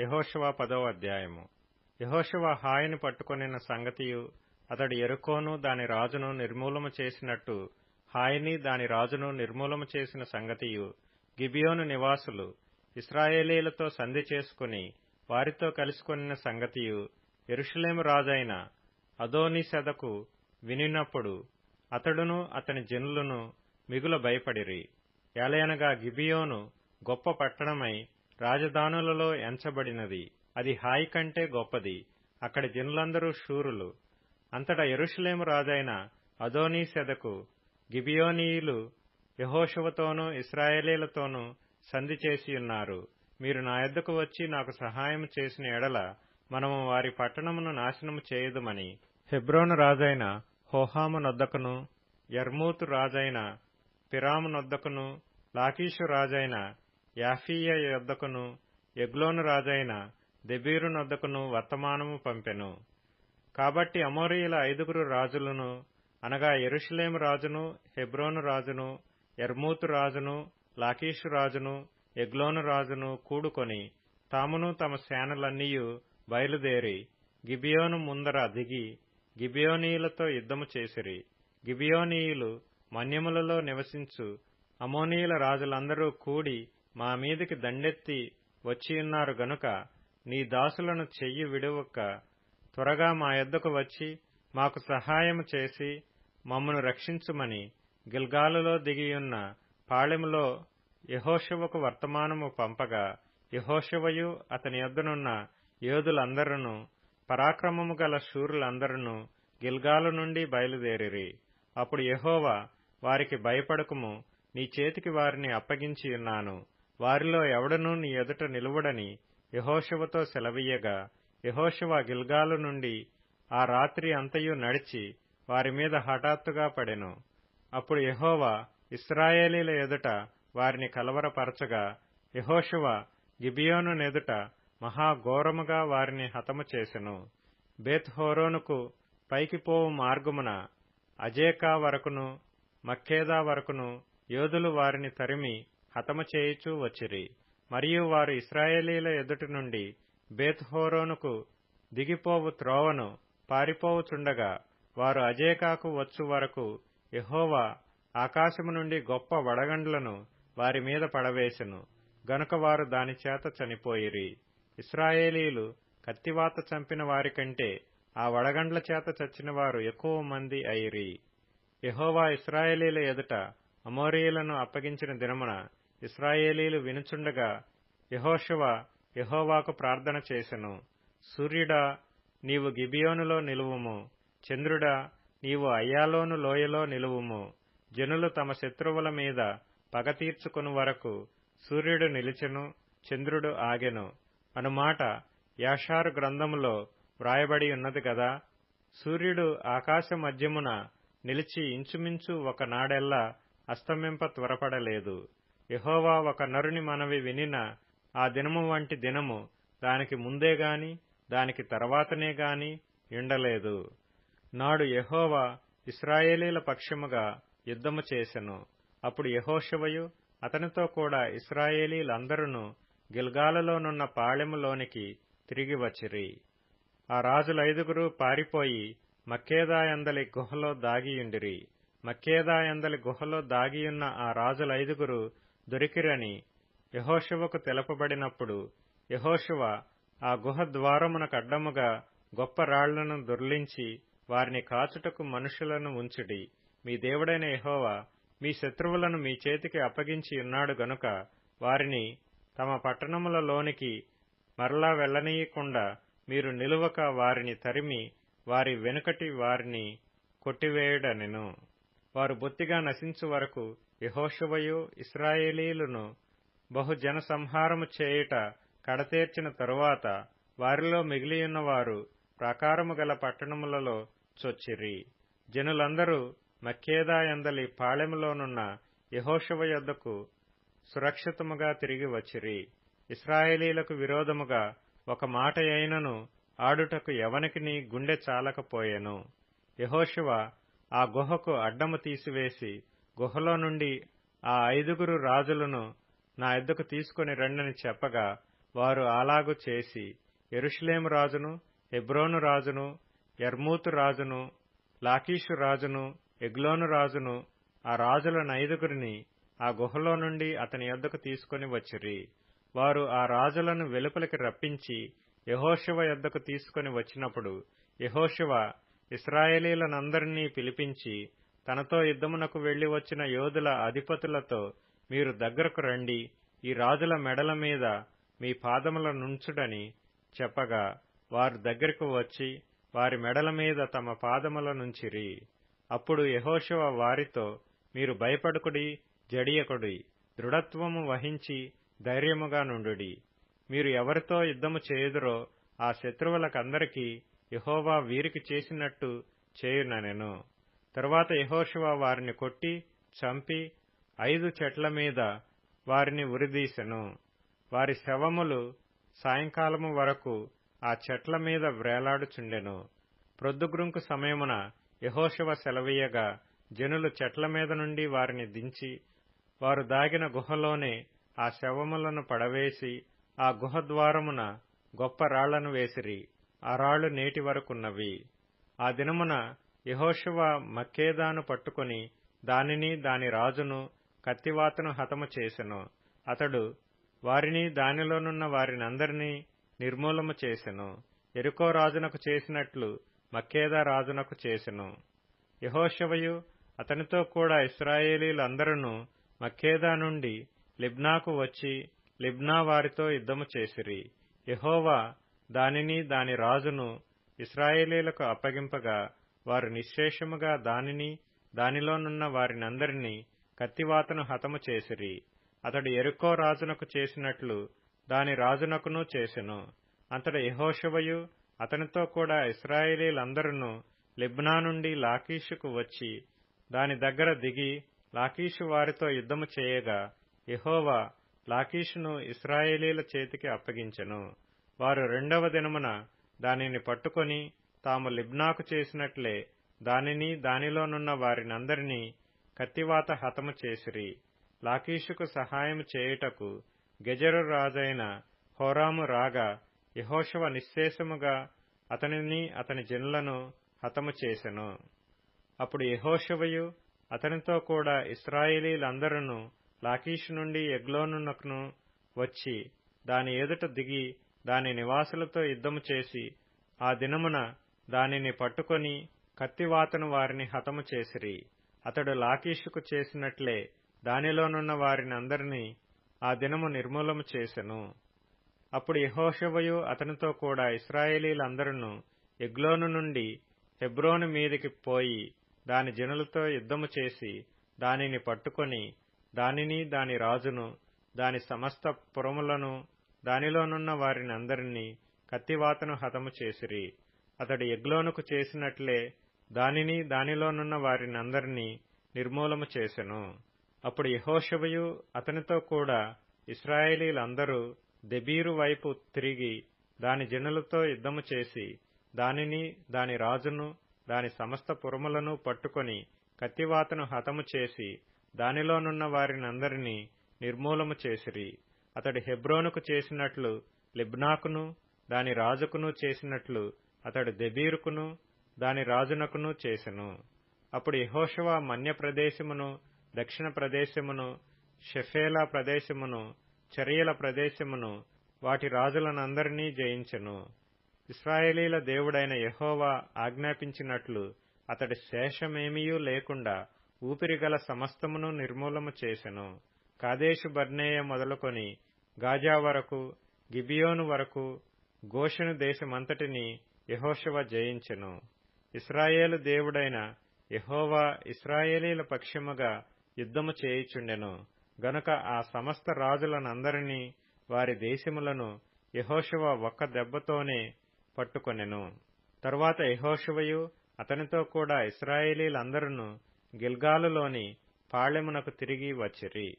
యహోషువ పదవ అధ్యాయము. యహోషువ హాయిని పట్టుకొనిన సంగతియు అతడు ఎరుకోను దాని రాజును నిర్మూలము చేసినట్టు హాయిని దాని రాజును నిర్మూలము చేసిన సంగతియు గిబియోను నివాసులు ఇస్రాయేలీలతో సంధి చేసుకుని వారితో కలుసుకొనిన సంగతియు ఎరుషులేము రాజైన అదోనిసెదకు వినినప్పుడు అతడును అతని జనులను మిగుల భయపడిరి. ఏలయనగా గిబియోను గొప్ప పట్టణమై రాజధానులలో ఎంచబడినది. అది హాయి కంటే గొప్పది. అక్కడి జనులందరూ శూరులు. అంతటా ఎరుషులేము రాజైన అదోనీసెదకు గిబియోనీయులు యహోషువతోనూ ఇస్రాయేలీలతోనూ సంధి చేసియున్నారు మీరు నా యొద్దకు వచ్చి నాకు సహాయం చేసిన ఎడల మనము వారి పట్టణమును నాశనము చేయదుమని హెబ్రోను రాజైన హోహాము నొద్దకును యర్మూతు రాజైన పిరాము నొద్దకును లాకీషు రాజైన యాఫీయ యొద్దకును ఎగ్లోను రాజైన దెబీరునొద్దకును వర్తమానము పంపెను. కాబట్టి అమోరీయుల ఐదుగురు రాజులను అనగా ఎరుషులేము రాజును హెబ్రోను రాజును ఎర్మూతు రాజును లాకీషు రాజును ఎగ్లోను రాజును కూడుకొని తామును తమ సేనలన్నీయు బయలుదేరి గిబియోను ముందర దిగి గిబియోనీయులతో యుద్ధము చేసిరి. గిబియోనీయులు మన్యములలో నివసించు అమోనీయుల రాజులందరూ కూడి మా మీదికి దండెత్తి వచ్చియున్నారు గనుక నీ దాసులను చెయ్యి విడువక త్వరగా మా యొద్దకు వచ్చి మాకు సహాయము చేసి మమ్మను రక్షించుమని గిల్గాలులో దిగియున్న పాళెములో యహోశివకు వర్తమానము పంపగా యహోశివయు అతని యొద్దనున్న యోధులందరూ పరాక్రమము గల శూరులందరూ గిల్గాలు నుండి బయలుదేరిరి. అప్పుడు యహోవా వారికి భయపడకుము నీ చేతికి వారిని అప్పగించియున్నాను వారిలో ఎవడనూ నీ ఎదుట నిలువడని యహోశవతో సెలవీయగా. యహోశవ గిల్గాలు నుండి ఆ రాత్రి అంతయు నడిచి వారి మీద హఠాత్తుగా పడెను. అప్పుడు యహోవా ఇస్రాయేలీల ఎదుట వారిని కలవరపరచగా యహోశువ గిబియోను నెదుట మహాఘోరముగా వారిని హతము చేసెను. బేత్ హోరోనుకు పైకి పోవు మార్గమున అజేకా వరకును మక్కేదా వరకును యోధులు వారిని తరిమి హతము చేయుచూ వచ్చిరి. మరియు వారు ఇస్రాయేలీల ఎదుటి నుండి బేత్హోరోనుకు దిగిపోవు త్రోవను పారిపోవుచుండగా వారు అజేకాకు వచ్చు వరకు యహోవా ఆకాశము నుండి గొప్ప వడగండ్లను వారి మీద పడవేశెను గనుక వారు దానిచేత చనిపోయిరి. ఇస్రాయేలీలు కత్తివాత చంపిన వారికంటే ఆ వడగండ్ల చేత చచ్చిన వారు ఎక్కువ మంది అయిరి. యహోవా ఇస్రాయేలీల ఎదుట అమోరీయులను అప్పగించిన దినమున ఇస్రాయేలీలు వినుచుండగా యహోశువ యహోవాకు ప్రార్థన చేసెను. సూర్యుడా నీవు గిబియోనులో నిలువుము. చంద్రుడా నీవు అయ్యాలోను లోయలో నిలువుము. జనులు తమ శత్రువుల మీద పగ తీర్చుకుని వరకు సూర్యుడు నిలిచెను చంద్రుడు ఆగెను. అనుమాట యాషారు గ్రంథములో వ్రాయబడి ఉన్నది కదా సూర్యుడు ఆకాశ మధ్యమున నిలిచి ఇంచుమించు ఒక నాడెల్లా అస్తమింప త్వరపడలేదు. యహోవా ఒక నరుని మనవి వినిన ఆ దినము వంటి దినము దానికి ముందే గాని దానికి తర్వాతనే గాని ఎండలేదు. నాడు యహోవా ఇస్రాయేలీల పక్షముగా యుద్ధము చేసెను. అప్పుడు యహోశివయు అతనితో కూడా ఇస్రాయేలీలందరూ గిల్గాలలోనున్న పాళెములోనికి తిరిగి వచ్చిరి. ఆ రాజులైదుగురు పారిపోయి మక్కేదాయందలి గుహలో దాగియుండిరి మక్కేదాయందలి గుహలో దాగియున్న ఆ రాజులైదుగురు దొరికిరని యహోశివకు తెలపబడినప్పుడు యహోశివ ఆ గుహ ద్వారమునకడ్డముగా గొప్ప రాళ్ళను దొర్లించి వారిని కాచుటకు మనుషులను ఉంచుడి. మీ దేవుడైన యహోవా మీ శత్రువులను మీ చేతికి అప్పగించి ఉన్నాడు గనుక వారిని తమ పట్టణములలోనికి మరలా వెళ్ళనీయకుండా మీరు నిలువక వారిని తరిమి వారి వెనుకటి వారిని కొట్టివేయుడనెను. వారు బొత్తిగా నశించు వరకు యహోశువయు ఇస్రాయేలీలను బహుజన సంహారము చేయుట కడతేర్చిన తరువాత వారిలో మిగిలియున్న వారు ప్రాకారము గల పట్టణములలో చొచ్చిరి. జనులందరూ మక్కేదాయందలి పాళెములోనున్న యహోశువ యొద్దకు సురక్షితముగా తిరిగి వచ్చిరి. ఇస్రాయేలీలకు విరోధముగా ఒక మాట అయినను ఆడుటకు ఎవనికిని గుండె చాలకపోయెను? యహోశివ ఆ గుహకు అడ్డము తీసివేసి గుహలో నుండి ఆ ఐదుగురు రాజులను నా ఎద్దుకు తీసుకుని రండని చెప్పగా వారు అలాగు చేసి ఎరుషలేము రాజును హెబ్రోను రాజును ఎర్మూతు రాజును లాకీషు రాజును ఎగ్లోను రాజును ఆ రాజుల నైదుగురిని ఆ గుహలో నుండి అతని యొద్దకు తీసుకుని వచ్చిరి. వారు ఆ రాజులను వెలుపలికి రప్పించి యహోశివ యొద్దకు తీసుకుని వచ్చినప్పుడు యహోశివ ఇస్రాయేలీలనందరినీ పిలిపించి తనతో యుద్ధమునకు వెళ్ళి వచ్చిన యోధుల అధిపతులతో మీరు దగ్గరకు రండి ఈ రాజుల మెడల మీద మీ పాదముల నుంచుడని చెప్పగా వారు దగ్గరకు వచ్చి వారి మెడల మీద తమ పాదముల నుంచిరి అప్పుడు యహోశివ వారితో మీరు భయపడుకుడి జడియకుడి దృఢత్వము వహించి ధైర్యముగా నుండుడి. మీరు ఎవరితో యుద్ధము చేయుదురో ఆ శత్రువులకందరికీ యహోవా వీరికి చేసినట్టు చేయుననెను. తరువాత యహోషువ వారిని కొట్టి చంపి ఐదు చెట్ల మీద వారిని ఉరిదీసెను. వారి శవములు సాయంకాలము వరకు ఆ చెట్ల మీద వ్రేలాడుచుండెను. ప్రొద్దుగ్రుంకు సమయమున యహోశివ సెలవీయగా జనులు చెట్ల మీద నుండి వారిని దించి వారు దాగిన గుహలోనే ఆ శవములను పడవేసి ఆ గుహ ద్వారమున గొప్ప రాళ్ళను వేసిరి. ఆ రాళ్ళు నేటి వరకున్నవి. ఆ దినమున యహోశివ మక్కేదాను పట్టుకుని దానిని దాని రాజును కత్తివాతను హతము చేసెను. అతడు వారిని దానిలోనున్న వారినందరినీ నిర్మూలము చేసెను. ఎరుకో రాజునకు చేసినట్లు మక్కేదా రాజునకు చేసెను. యహోషవయు అతనితో కూడా ఇస్రాయేలీలందరూ మక్కేదా నుండి లిబ్నాకు వచ్చి లిబ్నా వారితో యుద్ధము చేసిరి. యహోవా దానిని దాని రాజును ఇస్రాయేలీలకు అప్పగింపగా వారు నిశ్శేషముగా దానిని దానిలోనున్న వారినందరినీ కత్తివాతను హతము చేసిరి. అతడు ఎరుకో రాజునకు చేసినట్లు దాని రాజునకును చేసెను. అంతట యహోషవయు అతనితో కూడా ఇస్రాయేలీలందరూ లిబ్నా నుండి లాకీషుకు వచ్చి దాని దగ్గర దిగి లాకీషు వారితో యుద్ధము చేయగా యహోవా లాకీషును ఇస్రాయేలీల చేతికి అప్పగించెను. వారు రెండవ దినమున దానిని పట్టుకొని తాము లిబ్నాకు చేసినట్లే దానిని దానిలోనున్న వారినందరినీ కత్తివాత హతము చేసిరి. లాకీషుకు సహాయం చేయుటకు గెజరు రాజైన హోరాము రాగా యహోశవ నిశ్శేషముగా అతనిని అతని జనులను హతము చేసెను. అప్పుడు యహోశవయు అతనితో కూడా ఇస్రాయేలీలందరూ లాకీషు నుండి ఎగ్లోనునకును వచ్చి దాని ఎదుట దిగి దాని నివాసులతో యుద్ధము చేసి ఆ దినమున దానిని పట్టుకొని కత్తివాతను వారిని హతము చేసిరి. అతడు లాకీషుకు చేసినట్లే దానిలోనున్న వారిని అందరినీ ఆ దినము నిర్మూలము చేసెను. అప్పుడు యహోషవయు అతనితో కూడా ఇస్రాయేలీలందరూ ఎగ్లోను నుండి హెబ్రోను మీదికి పోయి దాని జనులతో యుద్ధము చేసి దానిని పట్టుకొని దానిని దాని రాజును దాని సమస్త పురములను దానిలోనున్న వారిని అందరినీ కత్తివాతను హతము చేసిరి. అతడు ఎగ్లోనుకు చేసినట్లే దానిని దానిలోనున్న వారిని అందరినీ నిర్మూలము చేసెను. అప్పుడు యహోషవయు అతనితో కూడా ఇస్రాయేలీలందరూ దెబీరు వైపు తిరిగి దాని జనులతో యుద్ధము చేసి దానిని దాని రాజును దాని సమస్త పురములను పట్టుకొని కత్తివాతను హతము చేసి దానిలోనున్న వారినందరినీ నిర్మూలము చేసిరి. అతడు హెబ్రోనుకు చేసినట్లు లిబ్నాకును దాని రాజుకును చేసినట్లు అతడు దెబీరుకును దాని రాజునకును చేసెను. అప్పుడు యహోషవ మన్య ప్రదేశమును దక్షిణ ప్రదేశమును షెఫేలా ప్రదేశమును చర్యల ప్రదేశమును వాటి రాజులనందరినీ జయించెను. ఇస్రాయేలీల దేవుడైన యహోవా ఆజ్ఞాపించినట్లు అతడి శేషమేమీయూ లేకుండా ఊపిరిగల సమస్తమును నిర్మూలము చేసెను. కాదేశు బర్నేయ మొదలుకొని గాజా వరకు గిబియోను వరకు గోషను దేశమంతటిని యహోషవ జయించెను. ఇస్రాయేలు దేవుడైన యహోవా ఇస్రాయేలీల పక్షముగా యుద్ధము చేయుచుండెను. గనుక ఆ సమస్త రాజులనందరినీ వారి దేశములను యహోశవ ఒక్క దెబ్బతోనే పట్టుకొనెను. తరువాత యహోషువయు అతనితో కూడా ఇస్రాయేలీలందరూ గిల్గాలులోని పాళెమునకు తిరిగి వచ్చిరి.